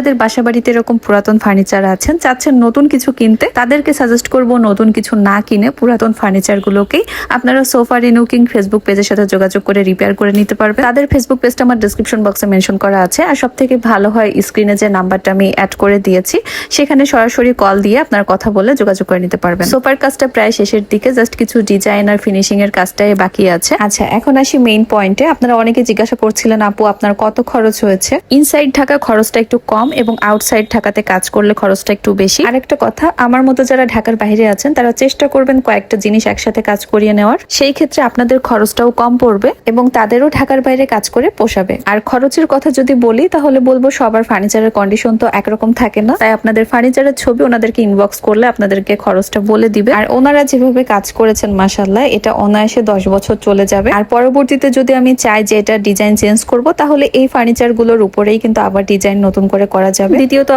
যাদের বাসা বাড়িতে এরকম পুরাতন ফার্নিচার আছেন, চাচ্ছেন নতুন কিছু কিনতে, তাদেরকে সাজেস্ট করব নতুন কিছু না কিনে পুরাতন ফার্নিচার গুলোকেই। আপনারা সোফা রিনুকিং ফেসবুক পেজের সাথে যোগাযোগ করে রিপেয়ার করে নিতে পারবেন। তাদের ফেসবুক পেজটা আমার ডিসক্রিপশন বক্সে মেনশন করা আছে। আর সব থেকে ভালো হয় স্ক্রিনে যে নাম্বারটা আমি অ্যাড করে দিয়েছি, সেখানে সরাসরি কল দিয়ে আপনার কথা বলে যোগাযোগ করে নিতে পারবেন। সোফার কাজটা প্রায় শেষের দিকে জাস্ট কিছু ডিজাইন আর ফিনিশিং এর কাজটাই বাকি আছে। আচ্ছা এখন আসি মেইন পয়েন্টে আপনারা অনেকে জিজ্ঞাসা করছিলেন, আপু, আপনার কত খরচ হয়েছে? ইনসাইড ঢাকা খরচটা একটু কম এবং আউটসাইড ঢাকাতে কাজ করলে খরচটা একটু বেশি। আরেকটা কথা, আমার মতো যারা ঢাকার বাইরে আছেন, তারা চেষ্টা করবেন কয়েকটা জিনিস একসাথে কাজ করিয়ে নেওয়ার। সেই ক্ষেত্রে আপনাদের খরচটাও কম পড়বে এবং তাদেরও ঢাকার বাইরে কাজ করে পোষাবে। আর খরচের কথা যদি বলি, তাহলে বলব সবার ফার্নিচারের কন্ডিশন তো একরকম থাকে না। তাই আপনাদের ফার্নিচারের ছবি ওনাদেরকে ইনবক্স করলে আপনাদেরকে খরচটা বলে দিবে। আর ওনারা যেভাবে কাজ করেছেন মাসাল্লাহ এটা অনায়াসে দশ বছর চলে যাবে। আর পরবর্তীতে যদি আমি চাই যে এটা ডিজাইন চেঞ্জ করব, তাহলে এই ফার্নিচারগুলোর উপরেই কিন্তু আবার ডিজাইন নতুন করে করা যাবে। দ্বিতীয়ত